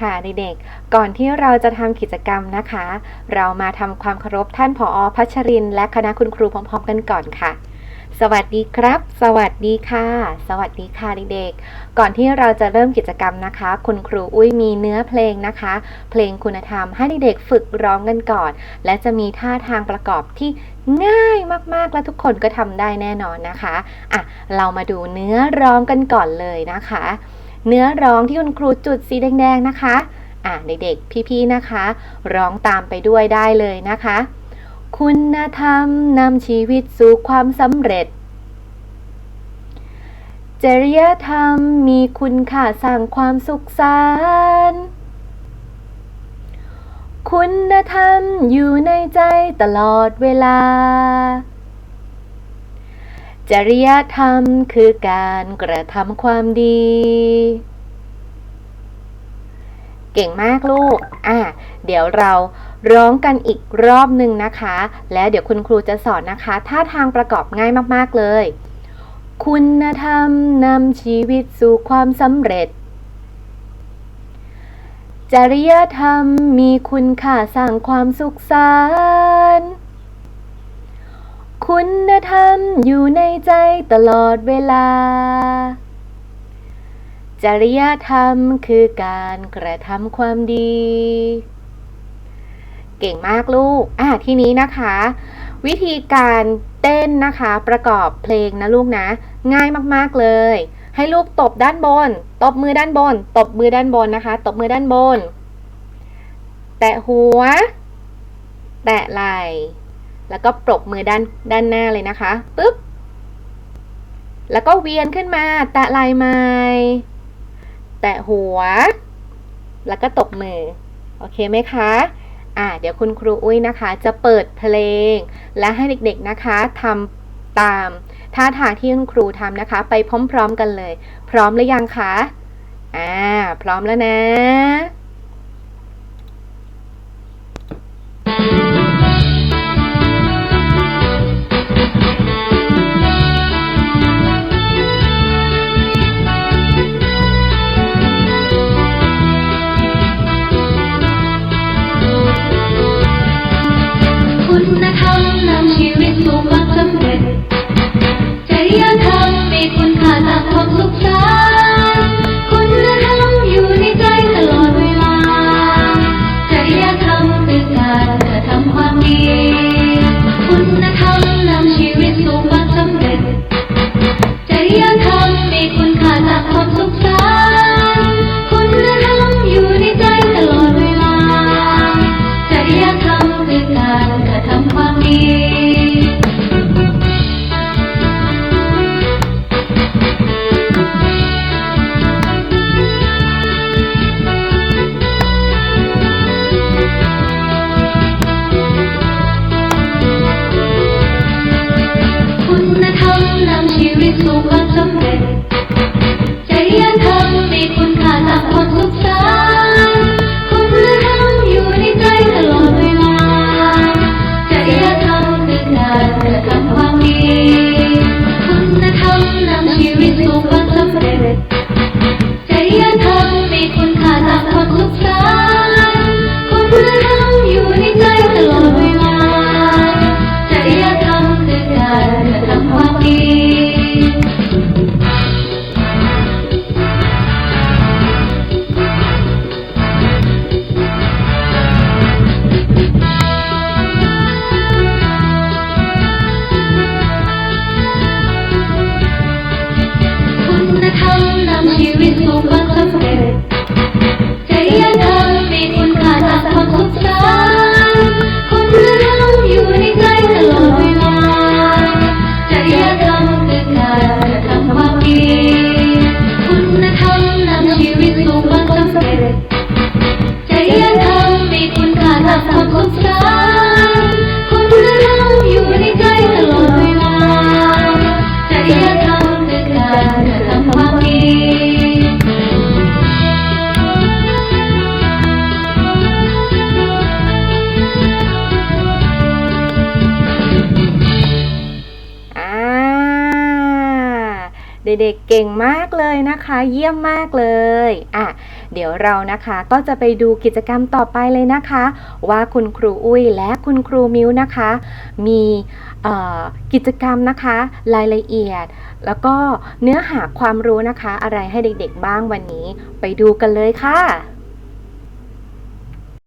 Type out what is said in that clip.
ค่ะเด็กๆ ก่อนที่เราจะทำกิจกรรมนะคะ เรามาทำความเคารพท่านผออพัชริน และคณะคุณครูพร้อมๆกันก่อนค่ะ สวัสดีครับ สวัสดีค่ะ สวัสดีค่ะเด็กๆ ก่อนที่เราจะเริ่มกิจกรรมนะคะ คุณครูอุ้ยมีเนื้อเพลงนะคะ เพลงคุณธรรมให้เด็กๆฝึกร้องกันก่อน และจะมีท่าทางประกอบที่ง่ายมากๆ และทุกคนก็ทำได้แน่นอนนะคะ อะ เรามาดูเนื้อร้องกันก่อนเลยนะคะ เนื้อร้องที่คุณครูจุดสีแดงๆนะคะ อะเด็กๆพี่ๆนะคะ ร้องตามไปด้วยได้เลยนะคะ คุณธรรมนำชีวิตสู่ความสำเร็จ จริยธรรมมีคุณค่าสร้างความสุขสันต์คุณธรรมอยู่ในใจตลอดเวลา จริยธรรมคือการกระทำความดี เก่งมากลูก อะ เดี๋ยวเราร้องกันอีกรอบหนึ่งนะคะ แล้วเดี๋ยวคุณครูจะสอนนะคะท่าทางประกอบง่ายมากๆเลย คุณธรรมนำชีวิตสู่ความสำเร็จ จริยธรรมมีคุณค่าสร้างความสุขสันต์ คุณธรรมอยู่ในใจตลอดเวลา จริยธรรมคือการกระทำความดี เก่งมากลูก อะทีนี้นะคะ วิธีการเต้นนะคะ ประกอบเพลงนะลูกนะ ง่ายมากๆเลย ให้ลูกตบด้านบน ตบมือด้านบน ตบมือด้านบนนะคะ ตบมือด้านบน แตะหัว แตะไหล่ แล้วก็ปรบมือด้านด้านหน้าเลยนะคะปึ๊บแล้วก็เวียนขึ้นมา แตะล่ใหม่แตะหัว แล้วก็ตบมือ โอเคไหมคะอ่าเดี๋ยวคุณครูอุ้ยนะคะ จะเปิดเพลง และให้เด็กๆนะคะทำตามท่าทางที่คุณครูทำนะคะ ไปพร้อมๆกันเลย พร้อมหรือยังคะอ่าพร้อมแล้วนะ เด็กๆเก่งมากเลยนะคะ เยี่ยมมากเลยอะเดี๋ยวเรานะคะก็จะไปดูกิจกรรมต่อไปเลยนะคะ ว่าคุณครูอุ้ยและคุณครูมิ้วนะคะ มีกิจกรรมนะคะ รายละเอียด แล้วก็เนื้อหาความรู้นะคะ อะไรให้เด็กๆบ้างวันนี้ ไปดูกันเลยค่ะ